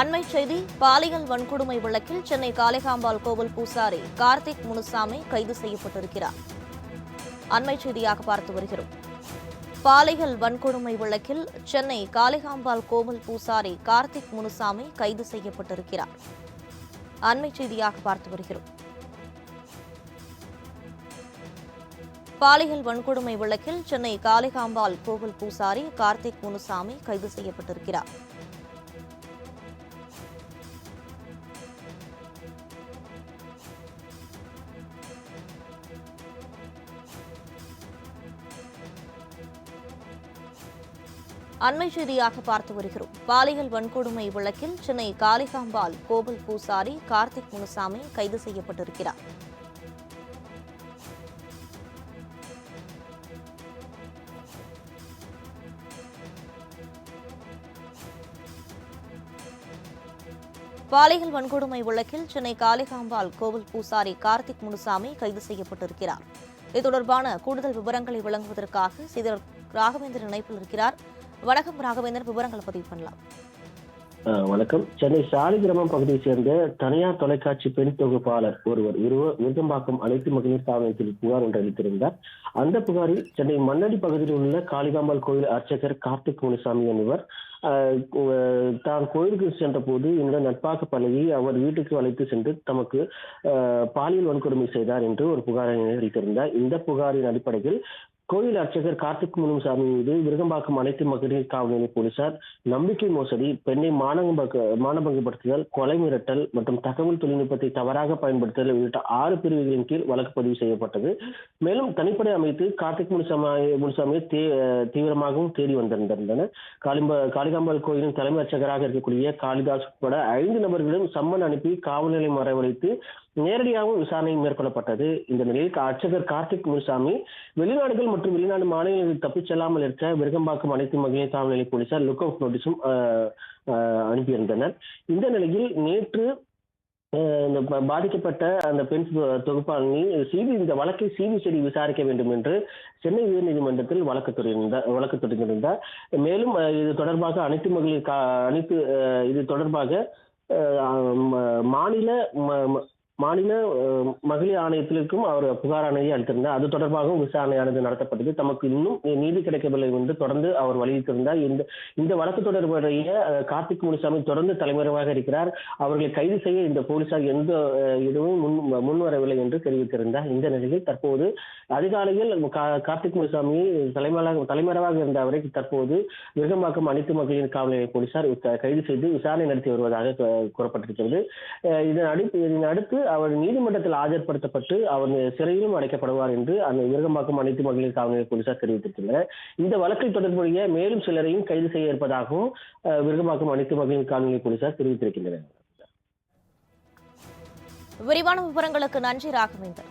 அண்மை செய்தி பாலியல் வன்கொடுமை வழக்கில் சென்னை காளிகாம்பாள் கோவில் பூசாரி கார்த்திக் முனுசாமி கைது செய்யப்பட்டிருக்கிறார். அண்மை செய்தியாக பார்த்து வருகிறோம். பாலியல் வன்கொடுமை வழக்கில் சென்னை காளிகாம்பாள் கோவில் பூசாரி கார்த்திக் முனுசாமி கைது செய்யப்பட்டிருக்கிறார். அண்மை செய்தியாக பார்த்து வருகிறோம். பாலியல் வன்கொடுமை வழக்கில் சென்னை காளிகாம்பாள் கோவில் பூசாரி கார்த்திக் முனுசாமி கைது செய்யப்பட்டிருக்கிறார். அண்மை செய்தியாக பார்த்து வருகிறோம். பாலியல் வன்கொடுமை வழக்கில் சென்னை காளிகாம்பால் கோவில் பூசாரி கார்த்திக் முனுசாமி கைது செய்யப்பட்டிருக்கிறார். பாலியல் வன்கொடுமை வழக்கில் சென்னை காளிகாம்பால் கோவில் பூசாரி கார்த்திக் முனுசாமி கைது செய்யப்பட்டிருக்கிறார். இது தொடர்பான கூடுதல் விவரங்களை வழங்குவதற்காக செய்தியாளர் ராகவேந்திரன் இணைப்பில் இருக்கிறார். வணக்கம் ராகவேந்திரன் விவரங்களை பதிவு பண்ணலாம். வணக்கம். சென்னை சாலிகிராமம் பகுதியைச் சேர்ந்த தனியார் தொலைக்காட்சி பெண் தொகுப்பாளர் ஒருவர் இருவர் விருகம்பாக்கம் அனைத்து மகளிர் தாவயத்தில் புகார் ஒன்று அளித்திருந்தார். அந்த புகாரில் சென்னை மண்ணடி பகுதியில் உள்ள காளிகாம்பாள் கோயில் அர்ச்சகர் கார்த்திக் முனிசாமி என்பவர் தான் கோயிலுக்கு சென்ற போது இந்த நட்பாக பழகி அவர் வீட்டுக்கு அழைத்து சென்று தமக்கு பாலியல் வன்கொடுமை செய்தார் என்று ஒரு புகாரை அளித்திருந்தார். இந்த புகாரின் அடிப்படையில் கோயில் அர்ச்சகர் கார்த்திக் முனுசாமி மீது விருகம்பாக்கம் அனைத்து மகளிர் காவல் நிலைய போலீசார் நம்பிக்கை மோசடி பெண்ணை மானபங்க மானபங்கப்படுத்துதல் கொலை மிரட்டல் மற்றும் தகவல் தொழில்நுட்பத்தை தவறாக பயன்படுத்துதல் உள்ளிட்ட ஆறு பிரிவுகளின் கீழ் வழக்கு பதிவு செய்யப்பட்டது. மேலும் தனிப்படை அமைத்து கார்த்திக் முனுசாமி முனுசாமியை தீவிரமாகவும் தேடி வந்திருந்திருந்தனர் காளிம்ப காளிகாம்பாள் கோயிலின் தலைமை அர்ச்சகராக இருக்கக்கூடிய காளிதாஸ் உட்பட ஐந்து நபர்களும் சம்மன் அனுப்பி காவல் நிலையம் வரவழைத்து நேரடியாகவும் விசாரணை மேற்கொள்ளப்பட்டது. இந்த நிலையில் அர்ச்சகர் கார்த்திக் முனுசாமி வெளிநாடுகள் மற்றும் மற்றும் வெளிநாடு மாநிலங்களுக்கு தப்பிச் செல்லாமல் இருக்க விருகம்பாக்கம் அனைத்து மகளிர் காவல்நிலை போலீசார் லுக் அவுட் நோட்டீஸும் அனுப்பியிருந்தனர். இந்த நிலையில் நேற்று இந்த பாதிக்கப்பட்ட அந்த பெண் தொகுப்பாளி சிபி இந்த வழக்கை சிபிசிஐடி விசாரிக்க வேண்டும் என்று சென்னை உயர்நீதிமன்றத்தில் வழக்கு தொடர்ந்தார் வழக்கு தொடர்ந்திருந்தார் மேலும் இது தொடர்பாக அனைத்து மகளிர் அனைத்து இது தொடர்பாக மாநில மாநில மகளிர் ஆணையத்திற்கும் அவர் புகார் ஆணையை அளித்திருந்தார். அது தொடர்பாகவும் விசாரணையானது நடத்தப்பட்டது. தமக்கு இன்னும் நீதி கிடைக்கவில்லை என்று தொடர்ந்து அவர் வலியுறுத்தியிருந்தார். இந்த இந்த வழக்கு தொடர்புடைய கார்த்திக் முனிசாமி தொடர்ந்து தலைமறைவாக இருக்கிறார். அவர்களை கைது செய்ய இந்த போலீசார் எந்த இதுவும் முன் முன்வரவில்லை என்று தெரிவித்திருந்தார். இந்த நிலையில் தற்போது அதிகாலையில் கார்த்திக் முனிசாமி தலைமறைவாக தலைமறைவாக இருந்த அவரை தற்போது விருகம்பாக்கம் அனைத்து மகளிர் காவல் நிலைய போலீசார் கைது செய்து விசாரணை நடத்தி வருவதாக கூறப்பட்டிருக்கிறது. இதன் அடுத்து இதன் அடுத்து அவர் நீதிமன்றத்தில் ஆஜர்படுத்தப்பட்டு அவர் சிறையிலும் அடைக்கப்படுவார் என்று அந்த விருகம்பாக்கம் அனைத்து மகளிர் காவல் நிலைய போலீசார் தெரிவித்திருக்கின்றனர். இந்த வழக்கில் தொடர்புடைய மேலும் சிலரையும் கைது செய்ய இருப்பதாகவும் விருகம்பாக்கம் அனைத்து மகளிர் காவல் நிலைய போலீசார் தெரிவித்திருக்கின்றனர். விரிவான விவரங்களுக்கு நன்றி ராகவேந்தர்.